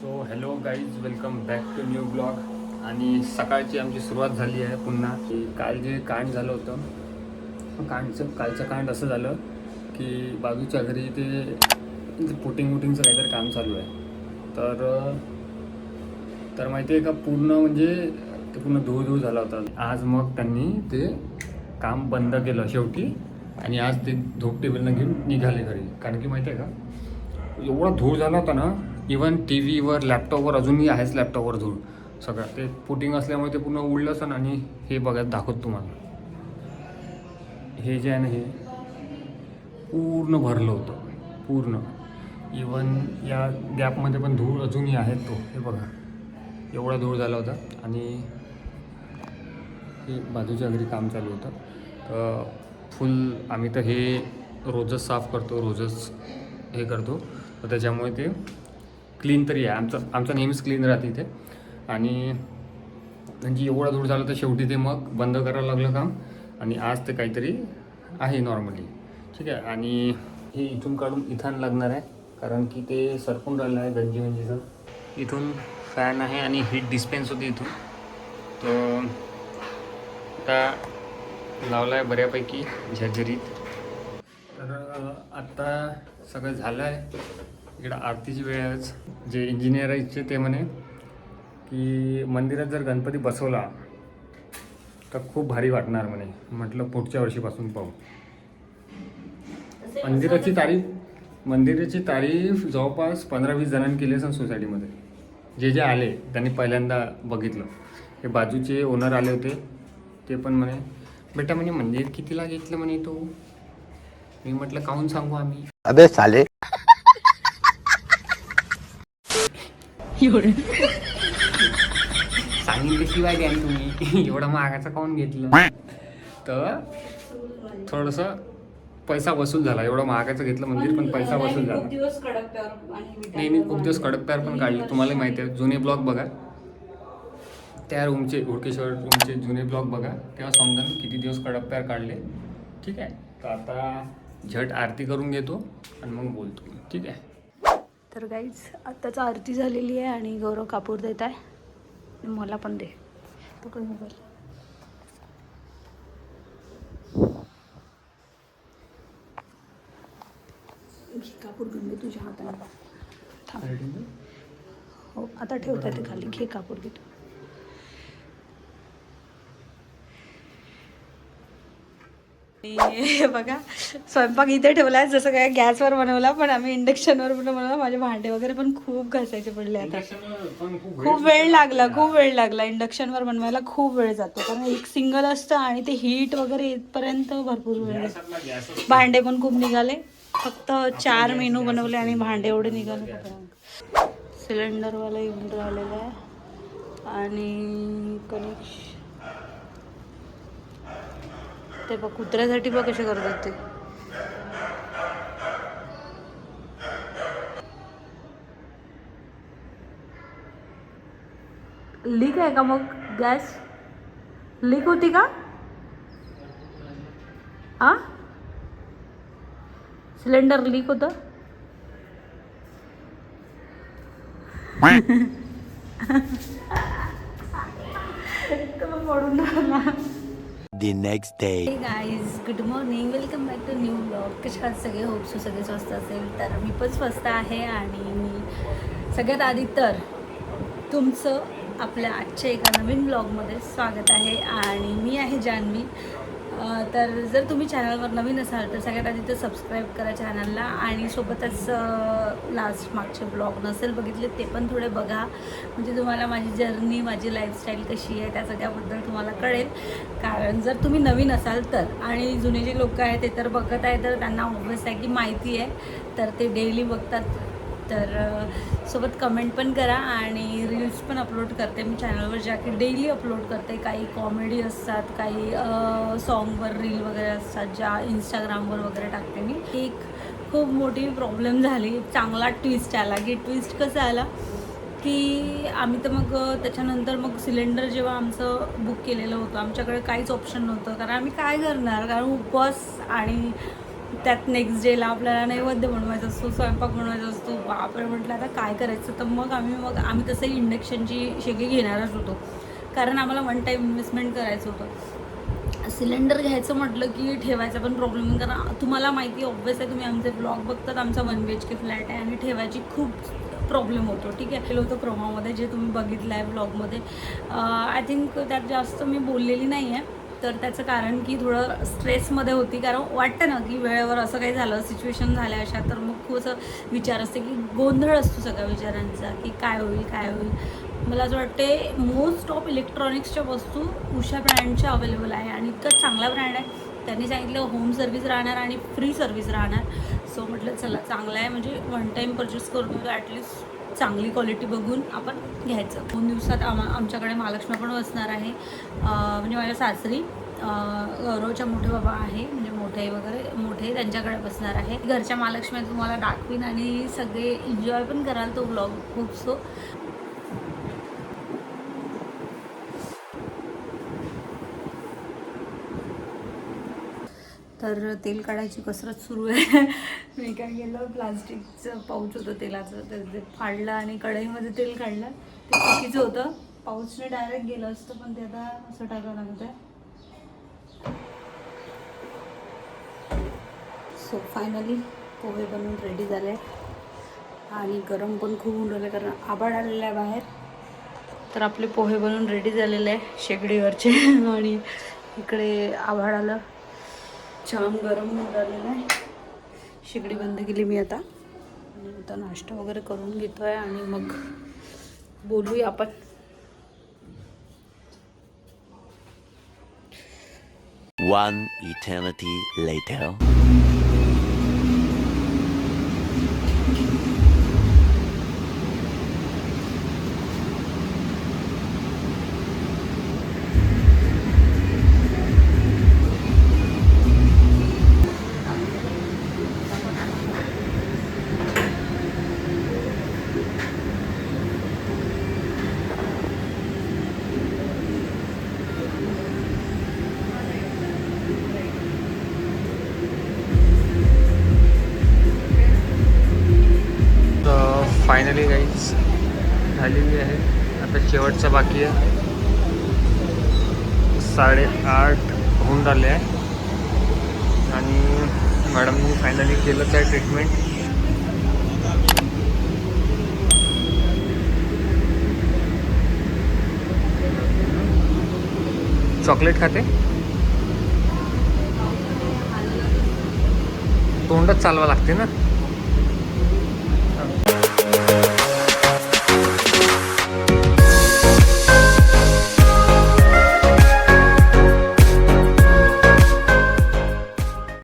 So hello guys welcome back to new आणि सकाळची आमची सुरुवात झाली आहे पुन्हा. काल जे कांड झालं होतं कांडचं कालचं कांड असं झालं की बाजूच्या घरी ते पुटिंग वुटिंगचं काहीतरी काम चालू आहे. तर तर माहिती आहे का पूर्ण म्हणजे ते पूर्ण धूळ धूळ झाला होता. आज मग त्यांनी ते काम बंद केलं शेवटी आणि आज ते धूप टेबलनं घेऊन निघाले घरी. कारण की माहिती आहे का एवढा धूळ झाला होता ना इवन टी व्हीवर लॅपटॉपवर अजूनही आहेच लॅपटॉपवर धूळ. सगळं ते पुटिंग असल्यामुळे ते पूर्ण उडलं असं आणि हे बघा दाखवत तुम्हाला. हे जे आहे ना हे पूर्ण भरलं होतं. पूर्ण. इवन या गॅपमध्ये पण धूळ अजूनही आहेत तो. हे बघा. एवढा धूळ झाला होता. आणि हे बाजूच्या घरी काम चालू होतं. तर फुल आम्ही तर हे रोजच साफ करतो रोजच हे करतो. तर त्याच्यामुळे ते क्लीन तरी आहे. आमचं आमचं नेहमीच क्लीन राहते इथे. आणि म्हणजे एवढा धूळ झाला तर शेवटी ते मग बंद करायला लागलं काम. आणि आज ते काहीतरी आहे नॉर्मली ठीक आहे आणि हे इथून काढून इथं लागणार आहे कारण की ते सरकून राहिलं आहे गंजी गंजीचं. इथून फॅन आहे आणि हीट डिस्पेन्स होती इथून. तर आता लावला आहे बऱ्यापैकी झरझरीत. तर आत्ता सगळं झालं आहे इकडं आरतीची वेळ जे इंजिनियर आहेत ते म्हणे की मंदिरात जर गणपती बसवला तर खूप भारी वाटणार म्हणे. म्हटलं पुढच्या वर्षीपासून पाहू. मंदिराची तारीफ मंदिराची तारीफ जवळपास पंधरा वीस जणांनी केली असेल सोसायटीमध्ये. जे जे आले त्यांनी पहिल्यांदा बघितलं. हे बाजूचे ओनर आले होते ते पण म्हणे बेटा म्हणे मंदिर कितीला घेतलं म्हणे तो? मी म्हटलं काहून सांगू आम्ही? अबे साले. सांगितल्याशिवाय द्या ना तुम्ही. एवढा महागाचं काहून घेतलं? तर थोडंसं पैसा वसूल झाला. एवढं महागाचं घेतलं मंदिर पण पैसा वसूल झाला. खूप दिवस कडक प्यावर आणि नाही मी खूप दिवस कडक पॅर पण काढले. तुम्हाला माहिती आहे जुने ब्लॉग बघा. त्या रूमचे हुडकेश्वर रूमचे जुने ब्लॉग बघा. तेव्हा समजा मी किती दिवस कडक पॅर काढले. ठीक आहे? तर आता झट आरती करून घेतो आणि मग बोलतो. ठीक आहे? तर गाईज आत्ताच आरती झालेली आहे आणि गौरव कापूर देत आहे. मला पण दे. पकड मोबाईल घे कापूर घेऊन घे तुझ्या हाताने. थांब हो आता ठेवता ते खाली. घे कापूर घे हे बघा स्वयंपाक इथे ठेवला आहे जसं काय गॅसवर बनवला पण आम्ही इंडक्शनवर पण बनवला. माझे भांडे वगैरे पण खूप घासायचे पडले आता. खूप वेळ लागला खूप वेळ लागला. इंडक्शनवर बनवायला खूप वेळ जातो. कारण एक सिंगल असतं आणि ते हीट वगैरे येतपर्यंत भरपूर वेळ. भांडे पण खूप निघाले. फक्त चार मेनू बनवले आणि भांडे एवढे निघाले. सिलेंडरवाला येऊन राहिलेला आहे. आणि कनेक्शन ते बघ कुत्र्यासाठी बघ कसे करतात ते. लीक आहे का मग गॅस? लीक होती का? हा सिलेंडर लीक होतं? पडून राहिला The next day. Hey guys good morning welcome back to new blog कशा आहात सगळे? होप्स सगळे स्वस्त असेल. तर मी पण स्वस्त आहे आणि मी सगळ्यात आधी तर तुमचं आपल्या आजच्या एका नवीन ब्लॉगमध्ये स्वागत आहे. आणि मी आहे जान्हवी. तर जर तुम्ही चॅनलवर नवीन असाल तर सगळ्यात आधी तर सबस्क्राईब करा चॅनलला. आणि सोबतच लास्ट मागचे ब्लॉग नसेल बघितले ते पण थोडे बघा. म्हणजे तुम्हाला माझी जर्नी माझी लाईफस्टाईल कशी आहे त्या सगळ्याबद्दल तुम्हाला कळेल. कारण जर तुम्ही नवीन असाल तर आणि जुने जे लोक आहेत ते तर बघत आहे तर त्यांना ऑब्वियस आहे की माहिती आहे. तर ते डेली बघतात. तर सोबत कमेंट पण करा आणि रील्स पण अपलोड करते मी चॅनलवर ज्या की डेली अपलोड करते. काही कॉमेडी असतात काही सॉन्गवर रील वगैरे असतात ज्या इंस्टाग्रामवर वगैरे टाकते मी. एक खूप मोठी प्रॉब्लेम झाली. चांगला ट्विस्ट आला. की ट्विस्ट कसा आला? की आम्ही तर मग त्याच्यानंतर मग सिलेंडर जेव्हा आमचं बुक केलेलं होतं आमच्याकडे काहीच ऑप्शन नव्हतं. कारण आम्ही काय करणार? कारण उपवास आणि त्यात नेक्स्ट डेला आपल्याला नैवेद्य बनवायचा असतो स्वयंपाक बनवायचा असतो. आपण म्हटलं आता काय करायचं? तर मग आम्ही मग आम्ही तसंही इंडक्शनची शेगडी घेणारच होतो. कारण आम्हाला वन टाईम इन्व्हेस्टमेंट करायचं होतं. सिलेंडर घ्यायचं म्हटलं की ठेवायचा पण प्रॉब्लेम कारण तुम्हाला माहिती ऑब्वियस आहे तुम्ही आमचे ब्लॉग बघतात आमचा one B H K flat आहे. आणि ठेवायची खूप प्रॉब्लेम होतो. ठीक आहे? केलं होतं प्रोमामध्ये जे तुम्ही बघितलं आहे ब्लॉगमध्ये आय थिंक त्यात जास्त मी बोललेली नाही आहे तर त्याचं कारण की थोडं स्ट्रेसमध्ये होती. कारण वाटतं ना की वेळेवर असं काही झालं सिच्युएशन झाल्या अशा तर मग खूप असं विचार असते की गोंधळ असतो सगळ्या विचारांचा की काय होईल काय होईल. मला असं वाटते मोस्ट ऑफ इलेक्ट्रॉनिक्सच्या वस्तू उषा ब्रँडच्या अवेलेबल आहे आणि इतकं चांगला ब्रँड आहे. त्यांनी सांगितलं होम सर्व्हिस राहणार आणि फ्री सर्व्हिस राहणार. सो म्हटलं चला चांगलं आहे. म्हणजे वन टाईम परचेस करून ॲटलिस्ट चांगली क्वालिटी बघून आपण घ्यायचं. दोन दिवसात आम आमच्याकडे महालक्ष्मी पण बसणार आहे. म्हणजे माझ्या सासरी गौरवच्या मोठे बाबा आहे म्हणजे मोठे वगैरे मोठे त्यांच्याकडे बसणार आहे. घरच्या महालक्ष्मी तुम्हाला दाखवीन आणि सगळे एन्जॉय पण कराल तो ब्लॉग खूप सो तर तेल काढायची कसरत सुरू आहे. मी काय केलं प्लास्टिकचं पाऊच होतं तेलाचं. तर ते फाडलं आणि कढईमध्ये तेल काढलं. ते चुकीचं होतं. पाऊचने डायरेक्ट गेलं असतं पण ते आता असं टाकावं लागत आहे. सो फायनली पोहे बनवून रेडी झाले. आणि गरम पण खूप होऊन राहिले कारण आबाळ आलेलं आहे बाहेर. तर आपले पोहे बनवून रेडी झालेले आहे शेगडीवरचे. आणि इकडे आभाळ आलं. छान गरम होऊन झालेलं आहे. शेगडी बंद केली मी आता. आणि आता नाश्ता वगैरे करून घेतो आहे आणि मग बोलूया आपण. One eternity later. Finally guys झालेली आहे. आता शेवटचा बाकी आहे. साडेआठ होऊन राहिले आहे. आणि मॅडमनी फायनली केलंच आहे ट्रीटमेंट चॉकलेट खाते? तोंडच चालवा लागते ना?